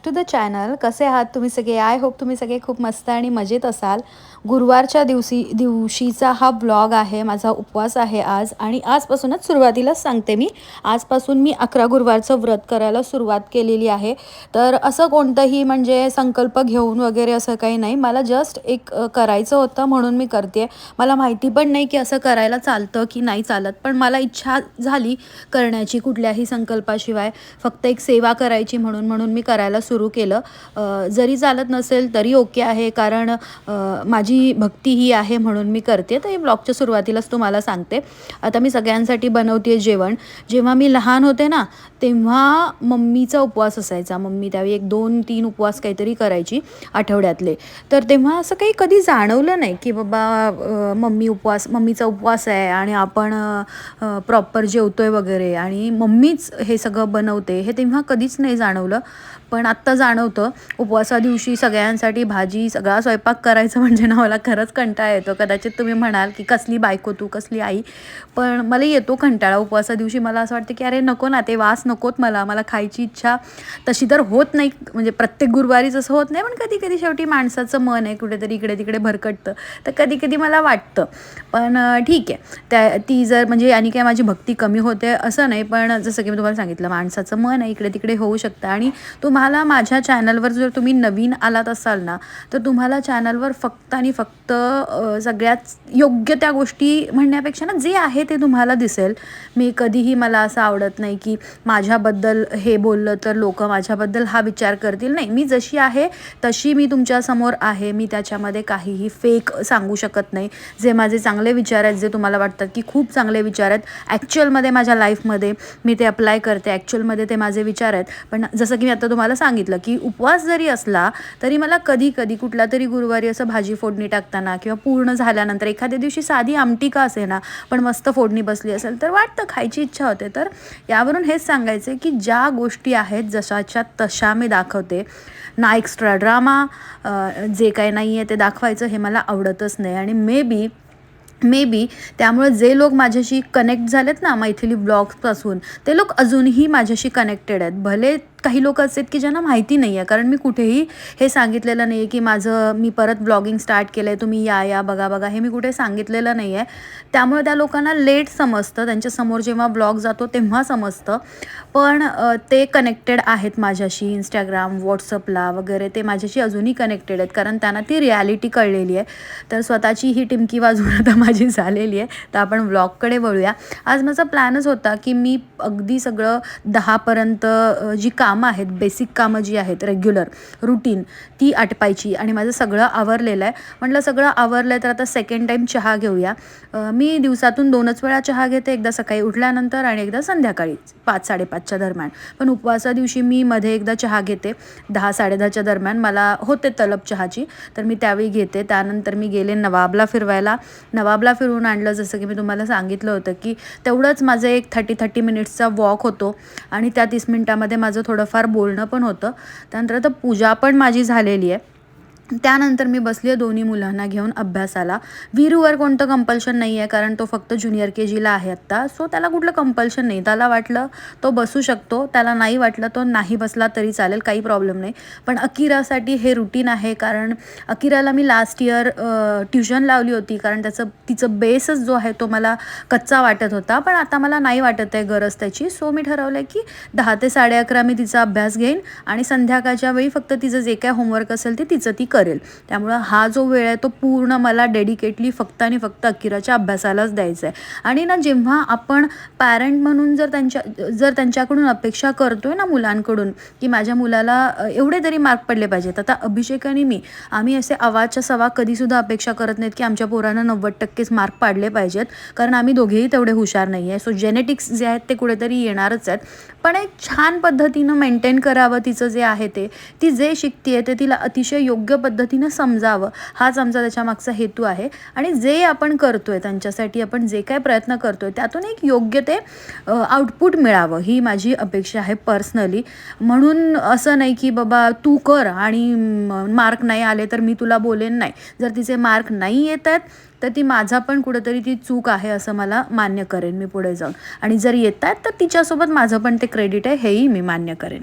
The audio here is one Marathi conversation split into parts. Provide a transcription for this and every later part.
बॅक टू द चॅनल कसे आहात तुम्ही सगळे? आय होप तुम्ही सगळे खूप मस्त आणि मजेत असाल. गुरुवारच्या दिवशी दिवशीचा हा ब्लॉग आहे माझा उपवास आहे आज आणि आजपासूनच सुरुवातीलाच सांगते मी. आजपासून मी अकरा गुरुवारचं व्रत करायला सुरुवात केलेली आहे. तर असं कोणतंही म्हणजे संकल्प घेऊन वगैरे असं काही नाही. मला जस्ट एक करायचं होतं म्हणून मी करते मला माहिती पण नाही की असं करायला चालतं की नाही चालत. पण मला इच्छा झाली करण्याची कुठल्याही संकल्पाशिवाय. फक्त एक सेवा करायची म्हणून म्हणून मी करायला सुरू केलं. जरी चालत नसेल तरी ओके आहे. कारण माझी माझी भक्ती ही आहे म्हणून मी करते. तर हे ब्लॉगच्या सुरुवातीलाच तुम्हाला सांगते. आता मी सगळ्यांसाठी बनवते जेवण. जेव्हा मी लहान होते ना तेव्हा मम्मीचा उपवास असायचा. मम्मी त्यावेळी एक दोन तीन उपवास काहीतरी करायची आठवड्यातले. तर तेव्हा असं काही कधी जाणवलं नाही की बाबा मम्मी उपवास मम्मीचा उपवास आहे आणि आपण प्रॉपर जेवतोय वगैरे आणि मम्मीच हे सगळं बनवते हे तेव्हा कधीच नाही जाणवलं. पण आत्ता जाणवतं. उपवासा दिवशी सगळ्यांसाठी भाजी सगळा स्वयंपाक करायचं म्हणजे ना मला खरंच कंटाळा येतो. कदाचित तुम्ही म्हणाल की कसली बायको तू कसली आई. पण मला येतो कंटाळा. उपवासा दिवशी मला असं वाटतं की अरे नको ना ते वास नकोत मला मला खायची इच्छा तशी तर होत नाही. म्हणजे प्रत्येक गुरुवारीच असं होत नाही पण कधी कधी शेवटी माणसाचं मन आहे कुठेतरी इकडे तिकडे भरकटतं. तर कधी कधी मला वाटतं. पण ठीक आहे. त्या ती जर म्हणजे आणि काय माझी भक्ती कमी होते असं नाही पण जसं की मी तुम्हाला सांगितलं माणसाचं मन आहे इकडे तिकडे होऊ शकतं. आणि तुम्हाला माझ्या चॅनलवर जर तुम्ही नवीन आलात असाल ना तर तुम्हाला चॅनलवर फक्त आणि फक्त फक्त सगळ्यात योग्य त्या गोष्टी म्हणण्यापेक्षा ना जे आहे ते तुम्हाला दिसेल. मी कधीही मला असं आवडत नाही की माझ्याबद्दल हे बोललं तर लोक माझ्याबद्दल हा विचार करतील. नाही मी जशी आहे तशी मी तुमच्यासमोर आहे. मी त्याच्यामध्ये काहीही फेक सांगू शकत नाही. जे माझे चांगले विचार आहेत जे तुम्हाला वाटतात की खूप चांगले विचार आहेत ॲक्च्युअलमध्ये माझ्या लाईफमध्ये मी ते अप्लाय करते. ॲक्च्युअलमध्ये ते माझे विचार आहेत. पण जसं की मी आता तुम्हाला सांगितलं की उपवास जरी असला तरी मला कधी कधी कुठला तरी गुरुवारी असं भाजी फोडणी टाकताना किंवा पूर्ण झाल्यानंतर एखाद्या दिवशी साधी आमटी का असे ना पण मस्त फोडणी बसली असेल तर वाटतं खायची इच्छा होते. तर यावरून हेच सांगायचं की ज्या गोष्टी आहेत जशाच्या तशा मी दाखवते. ना एक्स्ट्रा ड्रामा जे काही नाही आहे ते दाखवायचं हे मला आवडतच नाही. आणि मे बी मे बी त्यामुळे जे लोक माझ्याशी कनेक्ट झालेत ना मैथिली ब्लॉग्सपासून ते लोक अजूनही माझ्याशी कनेक्टेड आहेत. भले काही लोक असे आहेत की ज्यांना माहिती नाही आहे. कारण मी कुठेही हे सांगितलेलं नाही आहे की माझं मी परत ब्लॉगिंग स्टार्ट केलं आहे तुम्ही या या बघा बघा हे मी कुठे सांगितलेलं नाही आहे. त्यामुळे त्या लोकांना लेट समजतं. त्यांच्यासमोर जेव्हा ब्लॉग जातो तेव्हा समजतं. पण ते कनेक्टेड आहेत माझ्याशी इंस्टाग्राम व्हॉट्सअपला वगैरे ते माझ्याशी अजूनही कनेक्टेड आहेत. कारण त्यांना ती रियालिटी कळलेली आहे. तर स्वतःची ही टिमकी वाजून आता माझी झालेली आहे. तर आपण व्लॉगकडे वळूया. आज माझा प्लॅनच होता की मी अगदी सगळं दहापर्यंत जी का कामं आहेत बेसिक कामं जी आहेत रेग्युलर रुटीन ती आटपायची. आणि माझं सगळं आवरलेलं आहे. म्हटलं सगळं आवरलं आहे तर आता सेकंड टाईम चहा घेऊया. मी दिवसातून दोनच वेळा चहा घेते. एकदा सकाळी उठल्यानंतर आणि एकदा संध्याकाळी पाच साडेपाचच्या दरम्यान. पण उपवासा दिवशी मी मध्ये एकदा चहा घेते. दहा साडेदहाच्या दरम्यान मला होते तलब चहाची. तर मी त्यावेळी घेते. त्यानंतर मी गेले नवाबला फिरवायला. नवाबला फिरवून आणलं. जसं की मी तुम्हाला सांगितलं होतं की तेवढंच माझं एक थर्टी थर्टी मिनिट्सचा वॉक होतो. आणि त्या तीस मिनटामध्ये माझं थोडंफार बोलणं पण होतं. त्यानंतर आता पूजा पण माझी झालेली आहे. त्यानंतर मी बसली आहे दोन्ही मुलांना घेऊन अभ्यासाला. वीरूवर कोणतं कंपल्शन नाही आहे कारण तो फक्त ज्युनियर के जीला आहे आत्ता. सो त्याला कुठलं कंपल्शन नाही. त्याला वाटलं तो बसू शकतो. त्याला नाही वाटलं तो नाही बसला तरी चालेल. काही प्रॉब्लेम नाही. पण अकिरासाठी हे रुटीन आहे कारण अकिराला मी लास्ट इयर ट्युशन लावली होती. कारण त्याचं तिचं बेसच जो आहे तो मला कच्चा वाटत होता. पण आता मला नाही वाटत आहे गरज त्याची. सो मी ठरवलं आहे की दहा ते साडे अकरा मी तिचा अभ्यास घेईन आणि संध्याकाळच्या वेळी फक्त तिचं जे काय होमवर्क असेल ते तिचं ती करेल. त्यामुळं हा जो वेळ आहे तो पूर्ण मला डेडिकेटली फक्त आणि फक्त अकिराच्या अभ्यासालाच द्यायचा आहे. आणि ना जेव्हा आपण पॅरेंट म्हणून जर त्यांच्या जर त्यांच्याकडून अपेक्षा करतोय ना मुलांकडून की माझ्या मुलाला एवढे तरी मार्क पडले पाहिजेत. आता अभिषेक आणि मी आम्ही असे आवाजच्या सवा कधीसुद्धा अपेक्षा करत नाहीत की आमच्या पोरांना नव्वद टक्केच मार्क पाडले पाहिजेत कारण आम्ही दोघेही तेवढे हुशार नाही आहे सो जेनेटिक्स जे आहेत ते कुठेतरी येणारच आहेत. पण एक छान पद्धतीनं मेंटेन करावं तिचं जे आहे ते ती जे शिकते ते तिला अतिशय योग्य पद्धतीनं समजावं. हाच आमचा त्याच्यामागचा हेतू आहे. आणि जे आपण करतोय त्यांच्यासाठी आपण जे काय प्रयत्न करतोय त्यातून एक योग्य ते आउटपुट मिळावं ही माझी अपेक्षा आहे पर्सनली म्हणून असं नाही की बाबा तू कर आणि मार्क नाही आले तर मी तुला बोलेन नाही. जर तिचे मार्क नाही येत आहेत तर ती माझा पण कुठंतरी ती चूक आहे असं मला मान्य करेन मी पुढे जाऊन. आणि जर येत आहेत तर तिच्यासोबत माझं पण ते क्रेडिट आहे हेही मी मान्य करेन.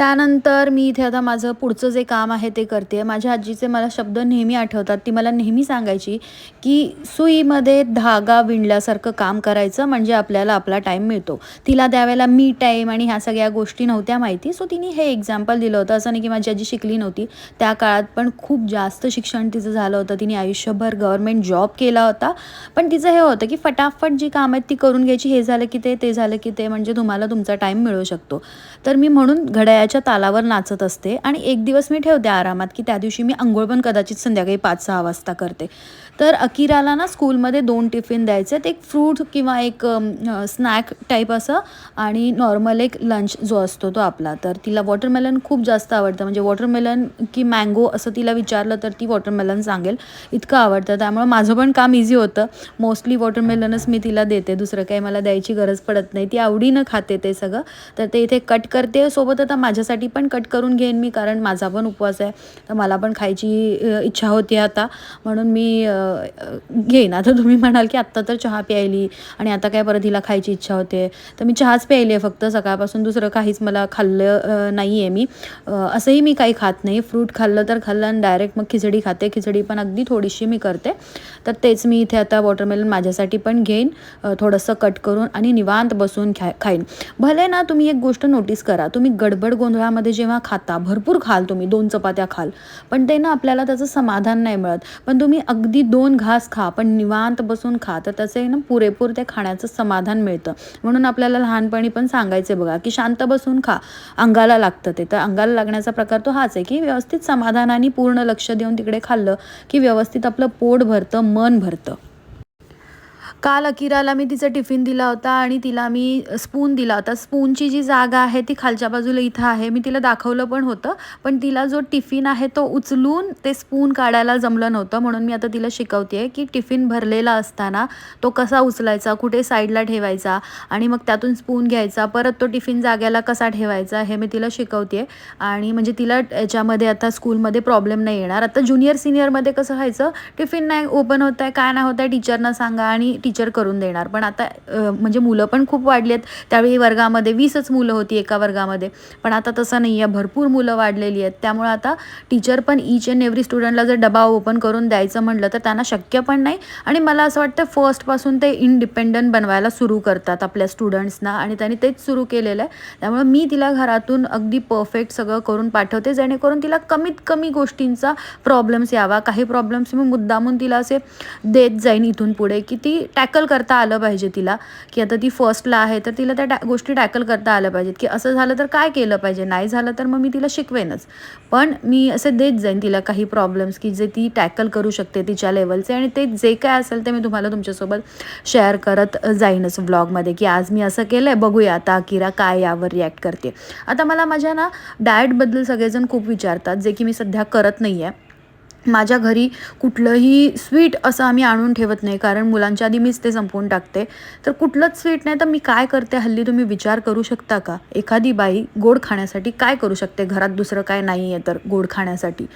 त्यानंतर मी इथे आता माझं पुढचं जे काम आहे ते करते. आहे माझ्या आजीचे मला शब्द नेहमी आठवतात. ती मला नेहमी सांगायची की सुईमध्ये धागा विणल्यासारखं काम करायचं म्हणजे आपल्याला आपला टाईम मिळतो. तिला त्यावेळेला मी टाईम आणि ह्या सगळ्या गोष्टी नव्हत्या माहिती. सो तिने हे एक्झाम्पल दिलं होतं. असं नाही की माझी आजी शिकली नव्हती. त्या काळात पण खूप जास्त शिक्षण तिचं झालं होतं. तिने आयुष्यभर गव्हर्मेंट जॉब केला होता. पण तिचं हे होतं की फटाफट जी कामं आहेत ती करून घ्यायची. हे झालं की ते ते झालं की ते. म्हणजे तुम्हाला तुमचा टाईम मिळू शकतो. तर मी म्हणून गाण्याच्या तालावर नाचत असते आणि एक दिवस मी ठेवते आरामात की त्या दिवशी मी आंघोळ पण कदाचित संध्याकाळी पाच सहा वाजता करते. तर अकिराला ना स्कूलमध्ये दोन टिफिन द्यायचे ते एक फ्रूट किंवा एक स्नॅक टाईप असं आणि नॉर्मल एक लंच जो असतो तो आपला. तर तिला वॉटरमेलन खूप जास्त आवडतं. म्हणजे वॉटरमेलन की मँगो असं तिला विचारलं तर ती वॉटरमेलन सांगेल. इतकं आवडतं. त्यामुळे माझं पण काम इझी होतं. मोस्टली वॉटरमेलनच मी तिला देते. दुसरं काही मला द्यायची गरज पडत नाही. ती आवडीनं खाते ते सगळं. तर ते इथे कट करते. सोबत आता माझ्यासाठी पण कट करून घेईन मी कारण माझा पण उपवास आहे. तर मला पण खायची इच्छा होती आता. म्हणून मी घेईन. आता तुम्ही म्हणाल की आत्ता तर चहा प्यायली आणि आता काय परत हिला खायची इच्छा होते. तर मी चहाच प्यायली आहे फक्त. सकाळपासून दुसरं काहीच मला खाल्लं नाही आहे मी. असंही मी काही खात नाही. फ्रूट खाल्लं तर खाल्लं आणि डायरेक्ट मग खिचडी खाते. खिचडी पण अगदी थोडीशी मी करते. तर तेच मी इथे आता वॉटरमेलन माझ्यासाठी पण घेईन. थोडंसं कट करून आणि निवांत बसून खा खाईन. भले ना तुम्ही एक गोष्ट नोटीस करा. तुम्ही गडबड गोंधळामध्ये जेव्हा खाता भरपूर खाल तुम्ही. दोन चपात्या खाल. पण ते ना आपल्याला त्याचं समाधान नाही मिळत. पण तुम्ही अगदी दोन घास खा पण निवांत बसून खा. तर त्याचे ना पुरेपूर ते खाण्याचं समाधान मिळतं. म्हणून आपल्याला लहानपणी पण सांगायचे बघा की शांत बसून खा. अंगाला लागतं ते. तर अंगाला लागण्याचा प्रकार तो हाच आहे की व्यवस्थित समाधानाने पूर्ण लक्ष देऊन तिकडे खाल्लं की व्यवस्थित आपलं पोट भरतं मन भरतं. काल अकिराला मी तिचा टिफिन दिला होता आणि तिला मी स्पून दिला होता. स्पूनची जी जागा आहे ती खालच्या बाजूला इथं आहे. मी तिला दाखवलं पण होतं पण तिला जो टिफिन आहे तो उचलून ते स्पून काढायला जमलं नव्हतं. म्हणून मी आता तिला शिकवते आहे की टिफिन भरलेला असताना तो कसा उचलायचा कुठे साईडला ठेवायचा आणि मग त्यातून स्पून घ्यायचा परत तो टिफिन जाग्याला कसा ठेवायचा हे मी तिला शिकवते आहे आणि म्हणजे तिला याच्यामध्ये आता स्कूलमध्ये प्रॉब्लेम नाही येणार. आता ज्युनियर सिनियरमध्ये कसं व्हायचं टिफिन नाही ओपन होत आहे काय नाही होत आहे टीचरना सांगा आणि टीचर करून देणार. पण आता म्हणजे मुलं पण खूप वाढली आहेत. त्यावेळी वर्गामध्ये वीसच मुलं होती एका वर्गामध्ये. पण आता तसं नाही आहे भरपूर मुलं वाढलेली आहेत. त्यामुळे आता टीचर पण ईच अँड एव्हरी स्टुडंटला जर डबा ओपन करून द्यायचं म्हटलं तर त्यांना शक्य पण नाही. आणि मला असं वाटतं फर्स्टपासून ते इंडिपेंडंट बनवायला सुरू करतात आपल्या स्टुडंट्सना आणि त्यांनी तेच सुरू केलेलं आहे. त्यामुळे मी तिला घरातून अगदी परफेक्ट सगळं करून पाठवते. जेणेकरून तिला कमीत कमी गोष्टींचा प्रॉब्लेम्स यावा. काही प्रॉब्लेम्स मी मुद्दामून तिला असे देत जाईन इथून पुढे की ती टॅकल करता आलं पाहिजे तिला की आता ती फर्स्टला आहे तर तिला त्या टॅ गोष्टी टॅकल करता आल्या पाहिजेत की असं झालं तर काय केलं पाहिजे नाही झालं तर मग मी तिला शिकवेनच. पण मी असे देत जाईन तिला काही प्रॉब्लेम्स की जे ती टॅकल करू शकते तिच्या लेवलचे आणि ते जे काय असेल ते मी तुम्हाला तुमच्यासोबत शेअर करत जाईनच व्लॉगमध्ये की आज मी असं केलं आहे बघूया आता अकिरा काय यावर रिॲक्ट करते. आता मला माझ्या ना डाएटबद्दल सगळेजण खूप विचारतात जे की मी सध्या करत नाही आहे माझ्या घरी कुठलंही स्वीट असं आम्ही आणून ठेवत नाही कारण मुलांच्या आधी मीच ते संपवून टाकते. तर कुठलंच स्वीट नाही तर मी काय करते हल्ली तुम्ही विचार करू शकता का? एखादी बाई गोड खाण्यासाठी काय करू शकते? घरात दुसरं काय नाही आहे तर गोड खाण्यासाठी.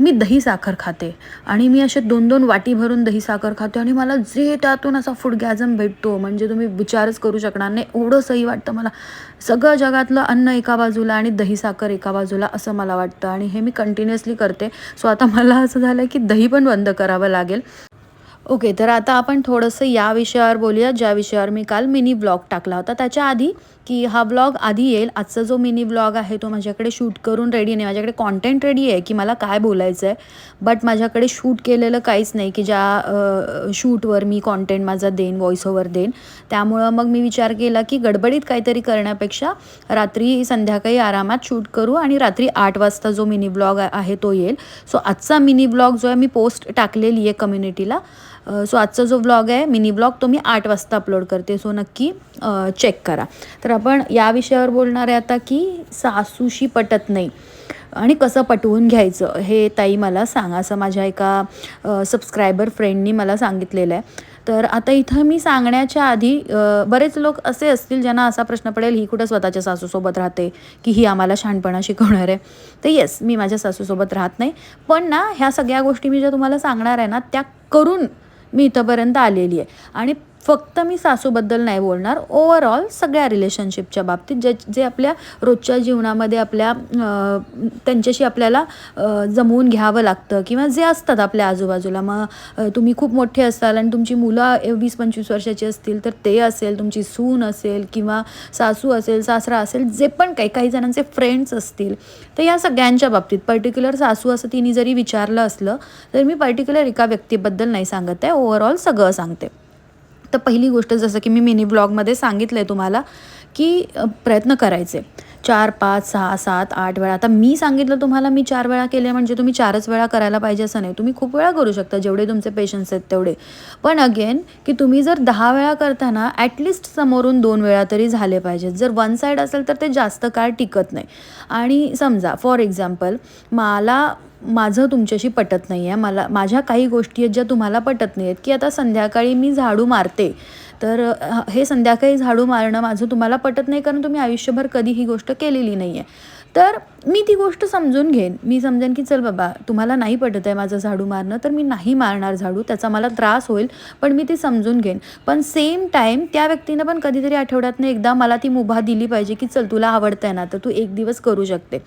मी दही साखर खाते आणि मी असे दोन दोन वाटी भरून दही साखर खाते आणि मला जे त्यातून असा फूडगॅझम भेटतो म्हणजे तुम्ही विचारच करू शकणार नाही. एवढं सही वाटतं मला. सगळं जगातलं अन्न एका बाजूला आणि दही साखर एका बाजूला असं मला वाटतं आणि हे मी कंटिन्युअसली करते. सो आता मला असं झालं की दही पण बंद करावं लागेल. ओके तर आता आपण थोडंसं या विषयावर बोलूया. ज्या विषयावर मी काल मिनी ब्लॉग टाकला होता. त्याच्या आधी की हा ब्लॉग आधी येईल. आजचा जो मिनी ब्लॉग आहे तो माझ्याकडे शूट करून रेडी नाही. माझ्याकडे कॉन्टेंट रेडी आहे की मला काय बोलायचं आहे बट माझ्याकडे शूट केलेलं काहीच नाही की ज्या शूटवर मी कॉन्टेंट माझा देईन व्हॉइस ओव्हर देईन. त्यामुळं मग मी विचार केला की गडबडीत काहीतरी करण्यापेक्षा रात्री संध्याकाळी आरामात शूट करू आणि रात्री आठ वाजता जो मिनी ब्लॉग आहे तो येईल. सो आजचा मिनी ब्लॉग जो आहे मी पोस्ट टाकलेली आहे कम्युनिटीला सो आजचा जो ब्लॉग आहे मिनी ब्लॉग तो मी आठ वाजता अपलोड करते. सो नक्की चेक करा. तर आपण या विषयावर बोलणार आहे आता की सासूशी पटत नाही. आणि कसं पटवून घ्यायचं हे ताई मला सांगा. असं माझ्या एका सबस्क्रायबर फ्रेंडनी मला सांगितलेलं आहे. तर आता इथं मी सांगण्याच्या आधी बरेच लोक असे असतील ज्यांना असा प्रश्न पडेल ही कुठं स्वतःच्या सासूसोबत राहते? की ही आम्हाला शहाणपणा शिकवणार आहे? तर येस मी माझ्या सासूसोबत राहत नाही. पण ना ह्या सगळ्या गोष्टी मी ज्या तुम्हाला सांगणार आहे ना त्या करून मी इथंपर्यंत आलेली आहे. आणि फक्त मी सासूबद्दल नाही बोलणार. ओव्हरऑल सगळ्या रिलेशनशिपच्या बाबतीत जे जे आपल्या रोजच्या जीवनामध्ये आपल्या त्यांच्याशी आपल्याला जमवून घ्यावं लागतं किंवा जे असतात आपल्या आजूबाजूला. मग तुम्ही खूप मोठे असाल आणि तुमची मुलं वीस पंचवीस वर्षाची असतील तर ते असेल तुमची सून असेल किंवा सासू असेल सासरा असेल जे पण काही काही जणांचे फ्रेंड्स असतील तर या सगळ्यांच्या बाबतीत. पर्टिक्युलर सासू असं तिने जरी विचारलं असलं तर मी पर्टिक्युलर एका व्यक्तीबद्दल नाही सांगत आहे. ओव्हरऑल सगळं सांगते. तर पहिली गोष्ट जसं की मी मिनी ब्लॉगमध्ये सांगितलं आहे तुम्हाला की प्रयत्न करायचे. चार पाच सहा सात आठ वेळा. आता मी सांगितलं तुम्हाला मी चार वेळा केले म्हणजे तुम्ही चारच वेळा करायला पाहिजे असं नाही. तुम्ही खूप वेळा करू शकता जेवढे तुमचे पेशन्स आहेत तेवढे. पण अगेन की तुम्ही जर दहा वेळा करताना ॲटलिस्ट समोरून दोन वेळा तरी झाले पाहिजेत. जर वन साईड असेल तर ते जास्त काळ टिकत नाही. आणि समजा फॉर एक्झाम्पल मला माझं तुमच्याशी पटत नाही आहे मला माझ्या काही गोष्टी आहेत ज्या तुम्हाला पटत नाही आहेत की आता संध्याकाळी मी झाडू मारते. तर हे संध्याकाळी झाडू मारणं माझं तुम्हाला पटत नाही कारण तुम्ही आयुष्यभर कधी ही गोष्ट केलेली नाही आहे तर मी ती गोष्ट समजून घेईन. मी समजेन की चल बाबा तुम्हाला नाही पटत आहे माझं झाडू मारणं तर मी नाही मारणार झाडू त्याचा मला त्रास होईल. पण मी ती समजून घेईन. पण सेम टाईम त्या व्यक्तीनं पण कधीतरी आठवड्यातनं एकदा मला ती मुभा दिली पाहिजे की चल तुला आवडतं आहे ना तर तू एक दिवस करू शकते.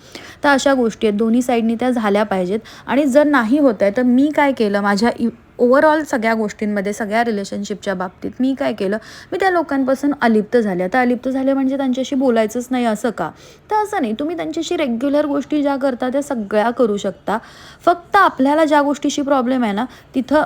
तर अशा गोष्टी आहेत. दोन्ही साईडनी त्या झाल्या पाहिजेत. आणि जर नाही होत आहे तर मी काय केलं? माझ्या ओव्हरऑल सगळ्या गोष्टींमध्ये सगळ्या रिलेशनशिपच्या बाबतीत मी काय केलं मी त्या लोकांपासून अलिप्त झाले. आता अलिप्त झाले म्हणजे त्यांच्याशी बोलायचंच नाही असं का? तर असं नाही तुम्ही त्यांच्याशी रेग्युलर गोष्टी ज्या करता त्या सगळ्या करू शकता. फक्त आपल्याला ज्या गोष्टीशी प्रॉब्लेम आहे ना तिथं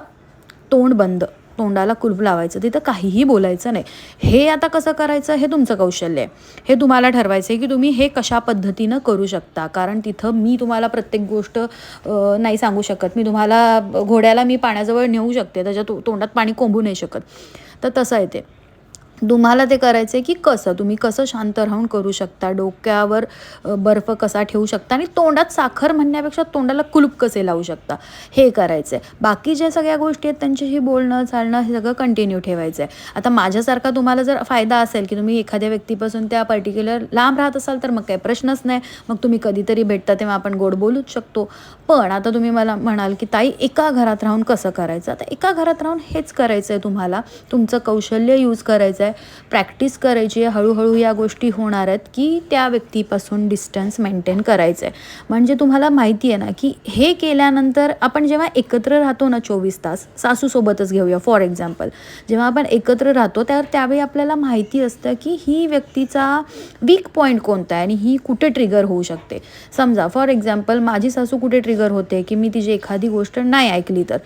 तोंड बंद. तोंडाला कुलूप लावायचं तिथं काहीही बोलायचं नाही. हे आता कसं करायचं? हे तुमचं कौशल्य आहे. हे तुम्हाला ठरवायचं आहे की तुम्ही हे कशा पद्धतीनं करू शकता? कारण तिथं मी तुम्हाला प्रत्येक गोष्ट नाही सांगू शकत. मी तुम्हाला घोड्याला मी पाण्याजवळ नेऊ शकते त्याच्या तो तोंडात पाणी कोंबू नाही शकत. तर तसं आहे ते. तुम्हाला ते करायचं आहे की कसं? तुम्ही कसं शांत राहून करू शकता? डोक्यावर बर्फ कसा ठेवू शकता? आणि तोंडात साखर म्हणण्यापेक्षा तोंडाला कुलूप कसे लावू शकता? हे करायचं आहे बाकी ज्या सगळ्या गोष्टी आहेत त्यांच्याशी बोलणं चालणं हे सगळं कंटिन्यू ठेवायचं आहे आता माझ्यासारखा तुम्हाला जर फायदा असेल की तुम्ही एखाद्या व्यक्तीपासून त्या पर्टिक्युलर लांब राहत असाल तर मग काही प्रश्नच नाही. मग तुम्ही कधीतरी भेटता तेव्हा आपण गोड बोलूच शकतो. पण आता तुम्ही मला म्हणाल की ताई एका घरात राहून कसं करायचं? आता एका घरात राहून हेच करायचं आहे तुम्हाला. तुमचं कौशल्य यूज करायचं आहे प्रॅक्टिस करायची आहे हळूहळू या गोष्टी होणार आहेत की त्या व्यक्तीपासून डिस्टन्स मेंटेन करायचं आहे म्हणजे तुम्हाला माहिती आहे ना की हे केल्यानंतर आपण जेव्हा एकत्र राहतो ना चोवीस तास सासूसोबतच घेऊया फॉर एक्झाम्पल जेव्हा आपण एकत्र राहतो त्यावर त्यावेळी आपल्याला माहिती असतं की ही व्यक्तीचा वीक पॉईंट कोणता आहे आणि ही कुठे ट्रिगर होऊ शकते. समजा फॉर एक्झाम्पल माझी सासू कुठे ट्रिगर होते की मी तिची एखादी गोष्ट नाही ऐकली तर.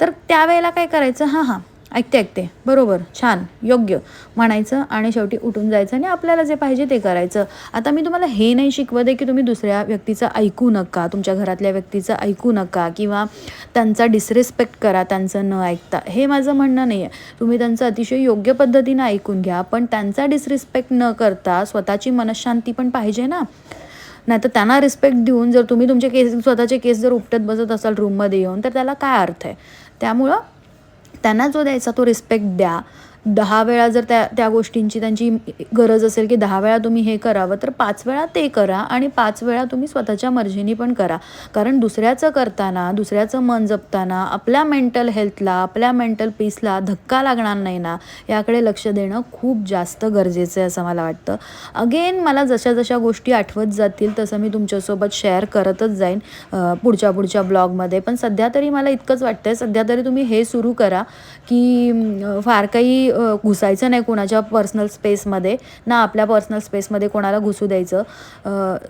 तर त्यावेळेला काय करायचं? हां हां. ऐकते ऐकते. बरोबर छान योग्य. म्हणायचं आणि शेवटी उठून जायचं आणि आपल्याला जे पाहिजे ते करायचं. आता मी तुम्हाला हे नाही शिकवत आहे की तुम्ही दुसऱ्या व्यक्तीचं ऐकू नका तुमच्या घरातल्या व्यक्तीचं ऐकू नका किंवा त्यांचा डिसरिस्पेक्ट करा त्यांचं न ऐकता. हे माझं म्हणणं नाही आहे तुम्ही त्यांचं अतिशय योग्य पद्धतीनं ऐकून घ्या पण त्यांचा डिसरिस्पेक्ट न करता स्वतःची मनशांती पण पाहिजे ना. नाही तर त्यांना रिस्पेक्ट देऊन जर तुम्ही तुमचे केस स्वतःचे केस जर उपटत बसत असाल रूममध्ये येऊन तर त्याला काय अर्थ आहे? त्यामुळं त्यांना जो द्यायचा तो रिस्पेक्ट द्या. दहा वेळा जर त्या त्या गोष्टींची त्यांची गरज असेल की दहा वेळा तुम्ही हे करावं तर पाच वेळा ते करा आणि पाच वेळा तुम्ही स्वतःच्या मर्जीने पण करा. कारण दुसऱ्याचं करताना दुसऱ्याचं मन जपताना आपल्या मेंटल हेल्थला आपल्या मेंटल पीसला धक्का लागणार नाही ना याकडे लक्ष देणं खूप जास्त गरजेचं आहे असं मला वाटतं. अगेन मला जशा जशा गोष्टी आठवत जातील तसं मी तुमच्यासोबत शेअर करतच जाईन पुढच्या पुढच्या ब्लॉगमध्ये. पण सध्या तरी मला इतकंच वाटतं आहे सध्या तरी तुम्ही हे सुरू करा की फार काही घुसायचं नाही कोणाच्या पर्सनल स्पेसमध्ये ना आपल्या पर्सनल स्पेसमध्ये कोणाला घुसू द्यायचं.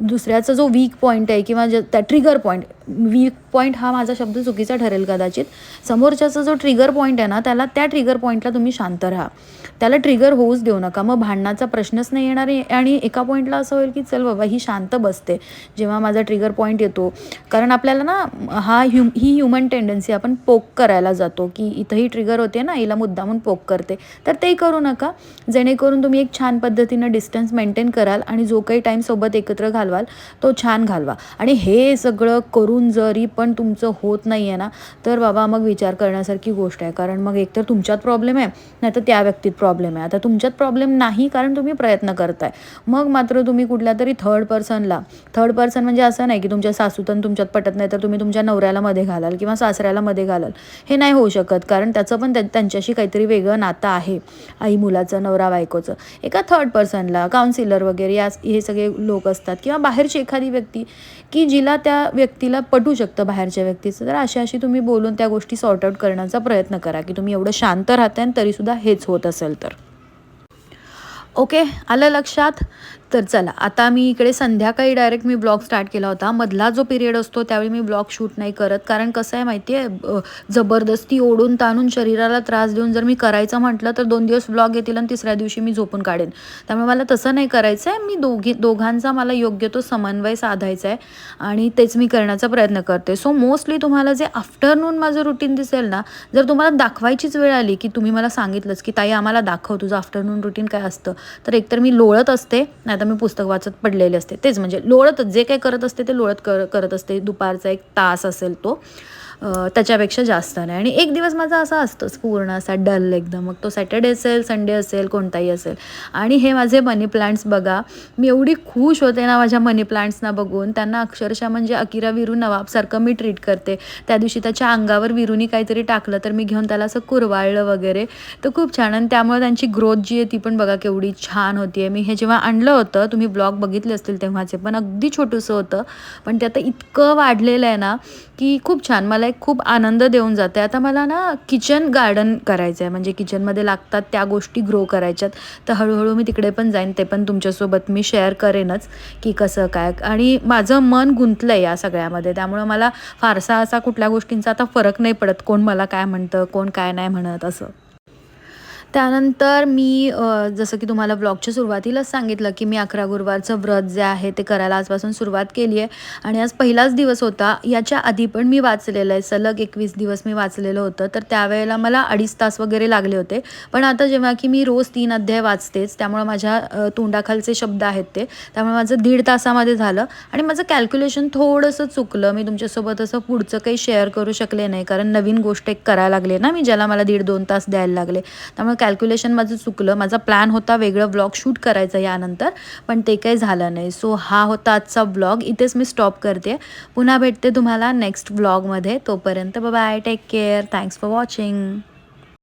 दुसऱ्याचा जो वीक पॉईंट आहे किंवा जे त्या ट्रिगर पॉईंट वीक पॉईंट हा माझा शब्द चुकीचा ठरेल कदाचित. समोरच्याचा जो ट्रिगर पॉईंट आहे ना त्याला त्या ट्रिगर पॉईंटला तुम्ही शांत राहा. त्याला ट्रिगर होऊच देऊ नका. मग भांडणाचा प्रश्नच नाही येणार आहे. आणि एका पॉईंटला असं होईल की चल बाबा ही शांत बसते. जेव्हा माझा ट्रिगर पॉईंट येतो कारण आपल्याला ना हा ह्यु ही ह्युमन टेंडन्सी आपण पोक करायला जातो की इथं ही ट्रिगर होते ना हिला मुद्दामून पोक करते. तर ते करू नका. जेणेकरून तुम्ही एक छान पद्धतीनं डिस्टन्स मेंटेन कराल आणि जो काही टाईम सोबत एकत्र घालवाल तो छान घालवा. आणि हे सगळं करून जरी पण तुमचं होत नाही आहे ना तर बाबा मग विचार करण्यासारखी गोष्ट आहे. कारण मग एकतर तुमच्यात प्रॉब्लेम आहे नाही तर त्या व्यक्तीत प्रॉब्लेम आहे. आता तुमच्यात प्रॉब्लेम नाही कारण तुम्ही प्रयत्न करताय. मग मात्र तुम्ही कुठल्या तरी थर्ड पर्सनला थर्ड पर्सन म्हणजे असं नाही की तुमच्या सासूतन तुमच्यात पटत नाही तर तुम्ही तुमच्या नवऱ्याला मध्ये घालाल किंवा सासऱ्याला मध्ये घालाल. हे नाही होऊ शकत कारण त्याचं पण त्यांच्याशी काहीतरी वेगळं नातं आहे. आई मुलाचं नवरा बायकोचं. एका थर्ड पर्सनला काउन्सिलर वगैरे या हे सगळे लोक असतात. किंवा बाहेरची एखादी व्यक्ती की जिला त्या व्यक्तीला पटू शकतं बाहेरच्या व्यक्तीचं. तर अशी अशी तुम्ही बोलून त्या गोष्टी सॉर्ट आउट करण्याचा प्रयत्न करा की तुम्ही एवढं शांत राहताय आणि तरीसुद्धा हेच होत असेल तर. ओके आलं लक्षात? तर चला आता मी इकडे संध्याकाळी डायरेक्ट मी ब्लॉग स्टार्ट केला होता. मधला जो पिरियड असतो त्यावेळी मी ब्लॉग शूट नाही करत. कारण कसं आहे माहिती आहे जबरदस्ती ओढून ताणून शरीराला त्रास देऊन जर मी करायचं म्हटलं तर दोन दिवस ब्लॉग येतील आणि तिसऱ्या दिवशी मी झोपून काढेन. त्यामुळे मला तसं नाही करायचं आहे. मी दोघी दोघांचा मला योग्य तो समन्वय साधायचा आहे आणि तेच मी करण्याचा प्रयत्न करते. सो मोस्टली तुम्हाला जे आफ्टरनून माझं रुटीन दिसेल ना जर तुम्हाला दाखवायचीच वेळ आली की तुम्ही मला सांगितलंच की ताई आम्हाला दाखव तुझं आफ्टरनून रुटीन काय असतं? तर एकतर मी लोळत असते आता मी पुस्तक वाचत पडलेले असते. तेच म्हणजे लोळतच जे काही करत असते ते लोळत कर करत असते. दुपारचा एक तास असेल तो. त्याच्यापेक्षा जास्त नाही. आणि एक दिवस माझा असा असतोच पूर्ण असा डल एकदम. मग तो सॅटर्डे असेल संडे असेल कोणताही असेल. आणि हे माझे मनी प्लांट्स बघा मी एवढी खुश होते ना माझ्या मनी प्लांट्सना बघून. त्यांना अक्षरशः म्हणजे अकिरा विरू नवाबसारखं मी ट्रीट करते. त्या दिवशी त्याच्या अंगावर विरूनी काहीतरी टाकलं तर मी घेऊन त्याला असं कुरवाळलं वगैरे. तर खूप छान. आणि त्यामुळे त्यांची ग्रोथ जी आहे ती पण बघा केवढी छान होती आहे मी हे जेव्हा आणलं होतं तुम्ही ब्लॉग बघितले असतील तेव्हाचे पण अगदी छोटंसं होतं. पण ते आता इतकं वाढलेलं आहे ना की खूप छान. मला मला एक खूप आनंद देऊन जाते आता मला ना किचन गार्डन करायचं आहे म्हणजे किचनमध्ये लागतात त्या गोष्टी ग्रो करायच्यात. तर हळूहळू मी तिकडे पण जाईन. ते पण तुमच्यासोबत मी शेअर करेनच की कसं काय. आणि माझं मन गुंतलं आहे या सगळ्यामध्ये. त्यामुळं मला फारसा असा कुठल्या गोष्टींचा आता फरक नाही पडत. कोण मला काय म्हणतं कोण काय नाही म्हणत असं. त्यानंतर मी जसं की तुम्हाला ब्लॉगच्या सुरुवातीलाच सांगितलं की मी अकरा गुरुवारचं व्रत जे आहे ते करायला आजपासून सुरुवात केली आहे. आणि आज पहिलाच दिवस होता. याच्या आधी पण मी वाचलेलं आहे. सलग एकवीस दिवस मी वाचलेलं होतं. तर त्यावेळेला मला अडीच तास वगैरे लागले होते. पण आता जेव्हा की मी रोज तीन अध्याय वाचतेच त्यामुळं माझ्या तोंडाखालचे शब्द आहेत ते. त्यामुळे माझं दीड तासामध्ये झालं. आणि माझं कॅल्क्युलेशन थोडंसं चुकलं. मी तुमच्यासोबत असं पुढचं काही शेअर करू शकले नाही. कारण नवीन गोष्ट एक करायला लागले ना मी ज्याला मला दीड दोन तास द्यायला लागले. त्यामुळे कॅल्क्युलेशन माझं चुकलं. माझा प्लॅन होता वेगळं ब्लॉग शूट करायचं यानंतर पण ते काही झालं नाही. सो हा होता आजचा ब्लॉग इथेच मी स्टॉप करते. पुन्हा भेटते तुम्हाला नेक्स्ट ब्लॉगमध्ये तोपर्यंत bye take care thanks for watching